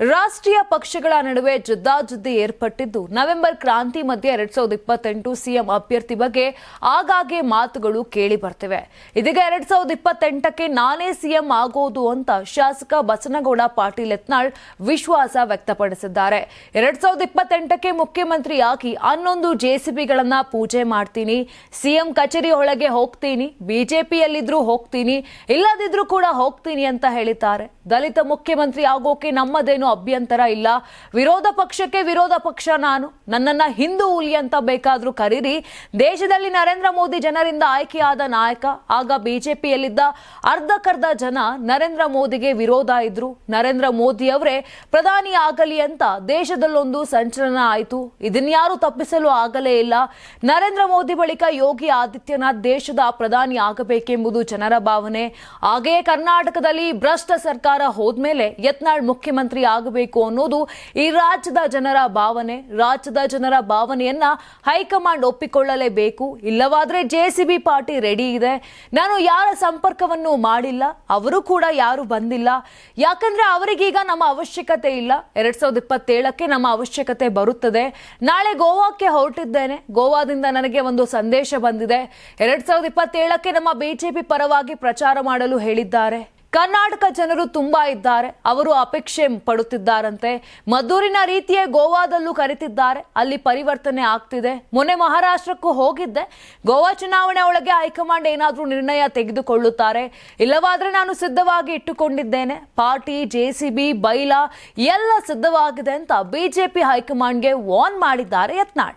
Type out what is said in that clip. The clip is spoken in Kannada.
ರಾಷ್ಟ್ರೀಯ ಪಕ್ಷಗಳ ನಡುವೆ ಜುದ್ದಾಜುದ್ದಿ ಏರ್ಪಟ್ಟಿದ್ದು, ನವೆಂಬರ್ ಕ್ರಾಂತಿ ಮಧ್ಯೆ ಎರಡ್ ಸಾವಿರದ ಇಪ್ಪತ್ತೆಂಟು ಸಿಎಂ ಅಭ್ಯರ್ಥಿ ಬಗ್ಗೆ ಆಗಾಗ್ಗೆ ಮಾತುಗಳು ಕೇಳಿ ಬರ್ತಿವೆ. ಇದೀಗ ಎರಡ್ ಸಾವಿರದ ಇಪ್ಪತ್ತೆಂಟಕ್ಕೆ ನಾನೇ ಸಿಎಂ ಆಗೋದು ಅಂತ ಶಾಸಕ ಬಸನಗೌಡ ಪಾಟೀಲ್ ಯತ್ನಾಳ್ ವಿಶ್ವಾಸ ವ್ಯಕ್ತಪಡಿಸಿದ್ದಾರೆ. ಎರಡ್ ಸಾವಿರದ ಇಪ್ಪತ್ತೆಂಟಕ್ಕೆ ಮುಖ್ಯಮಂತ್ರಿಯಾಗಿ ಹನ್ನೊಂದು ಜೆಸಿಬಿಗಳನ್ನ ಪೂಜೆ ಮಾಡ್ತೀನಿ. ಸಿಎಂ ಕಚೇರಿ ಒಳಗೆ ಹೋಗ್ತೀನಿ, ಬಿಜೆಪಿಯಲ್ಲಿದ್ರೂ ಹೋಗ್ತೀನಿ, ಇಲ್ಲದಿದ್ರೂ ಕೂಡ ಹೋಗ್ತೀನಿ ಅಂತ ಹೇಳಿದ್ದಾರೆ. ದಲಿತ ಮುಖ್ಯಮಂತ್ರಿ ಆಗೋಕೆ ನಮ್ಮದೇನು ಅಭ್ಯಂತರ ಇಲ್ಲ. ವಿರೋಧ ಪಕ್ಷಕ್ಕೆ ವಿರೋಧ ಪಕ್ಷ ನಾನು. ನನ್ನನ್ನ ಹಿಂದೂ ಹುಲಿ ಅಂತ ಬೇಕಾದ್ರೂ ಕರೀರಿ. ದೇಶದಲ್ಲಿ ನರೇಂದ್ರ ಮೋದಿ ಜನರಿಂದ ಆಯ್ಕೆಯಾದ ನಾಯಕ, ಆಗ ಬಿಜೆಪಿಯಲ್ಲಿದ್ದ ಅರ್ಧಕರ್ಧ ಜನ ನರೇಂದ್ರ ಮೋದಿಗೆ ವಿರೋಧ ಇದ್ರು. ನರೇಂದ್ರ ಮೋದಿ ಅವರೇ, ಪ್ರಧಾನಿ ಆಗಲಿ ಅಂತ ದೇಶದಲ್ಲೊಂದು ಸಂಚಲನ ಆಯಿತು. ಇದನ್ಯಾರು ತಪ್ಪಿಸಲು ಆಗಲೇ ಇಲ್ಲ. ನರೇಂದ್ರ ಮೋದಿ ಬಳಿಕ ಯೋಗಿ ಆದಿತ್ಯನಾಥ್ ದೇಶದ ಪ್ರಧಾನಿ ಆಗಬೇಕೆಂಬುದು ಜನರ ಭಾವನೆ. ಹಾಗೆಯೇ ಕರ್ನಾಟಕದಲ್ಲಿ ಭ್ರಷ್ಟ ಸರ್ಕಾರ ಹೋದ್ಮೇಲೆ ಯತ್ನಾಳ್ ಮುಖ್ಯಮಂತ್ರಿ ಆಗಬೇಕು ಅನ್ನೋದು ಈ ರಾಜ್ಯದ ಜನರ ಭಾವನೆ. ರಾಜ್ಯದ ಜನರ ಭಾವನೆಯನ್ನ ಹೈಕಮಾಂಡ್ ಒಪ್ಪಿಕೊಳ್ಳಲೇಬೇಕು. ಇಲ್ಲವಾದ್ರೆ ಜೆಸಿಬಿ ಪಾರ್ಟಿ ರೆಡಿ ಇದೆ. ನಾನು ಯಾರ ಸಂಪರ್ಕವನ್ನು ಮಾಡಿಲ್ಲ. ಅವರು ಕೂಡ ಯಾರು ಬಂದಿಲ್ಲ. ಯಾಕಂದ್ರೆ ಅವರಿಗೀಗ ನಮ್ಮ ಅವಶ್ಯಕತೆ ಇಲ್ಲ. ಎರಡ್ ಸಾವಿರದ ಇಪ್ಪತ್ತೇಳಕ್ಕೆ ನಮ್ಮ ಅವಶ್ಯಕತೆ ಬರುತ್ತದೆ. ನಾಳೆ ಗೋವಾಕ್ಕೆ ಹೊರಟಿದ್ದೇನೆ. ಗೋವಾದಿಂದ ನನಗೆ ಒಂದು ಸಂದೇಶ ಬಂದಿದೆ. ಎರಡ್ ಸಾವಿರದ ಇಪ್ಪತ್ತೇಳಕ್ಕೆ ನಮ್ಮ ಬಿಜೆಪಿ ಪರವಾಗಿ ಪ್ರಚಾರ ಮಾಡಲು ಹೇಳಿದ್ದಾರೆ. ಕರ್ನಾಟಕ ಜನರು ತುಂಬಾ ಇದ್ದಾರೆ. ಅವರು ಅಪೇಕ್ಷೆ ಪಡುತ್ತಿದ್ದಾರಂತೆ. ಮದ್ದೂರಿನ ರೀತಿಯೇ ಗೋವಾದಲ್ಲೂ ಕರೆತಿದ್ದಾರೆ. ಅಲ್ಲಿ ಪರಿವರ್ತನೆ ಆಗ್ತಿದೆ. ಮೊನ್ನೆ ಮಹಾರಾಷ್ಟ್ರಕ್ಕೂ ಹೋಗಿದ್ದೆ. ಗೋವಾ ಚುನಾವಣೆ ಒಳಗೆ ಹೈಕಮಾಂಡ್ ಏನಾದರೂ ನಿರ್ಣಯ ತೆಗೆದುಕೊಳ್ಳುತ್ತಾರೆ. ಇಲ್ಲವಾದ್ರೆ ನಾನು ಸಿದ್ಧವಾಗಿ ಇಟ್ಟುಕೊಂಡಿದ್ದೇನೆ. ಪಾರ್ಟಿ ಜೆಸಿಬಿ ಬೈಲಾ ಎಲ್ಲ ಸಿದ್ಧವಾಗಿದೆ ಅಂತ ಬಿಜೆಪಿ ಹೈಕಮಾಂಡ್ಗೆ ವಾರ್ನ್ ಮಾಡಿದ್ದಾರೆ ಯತ್ನಾಳ್.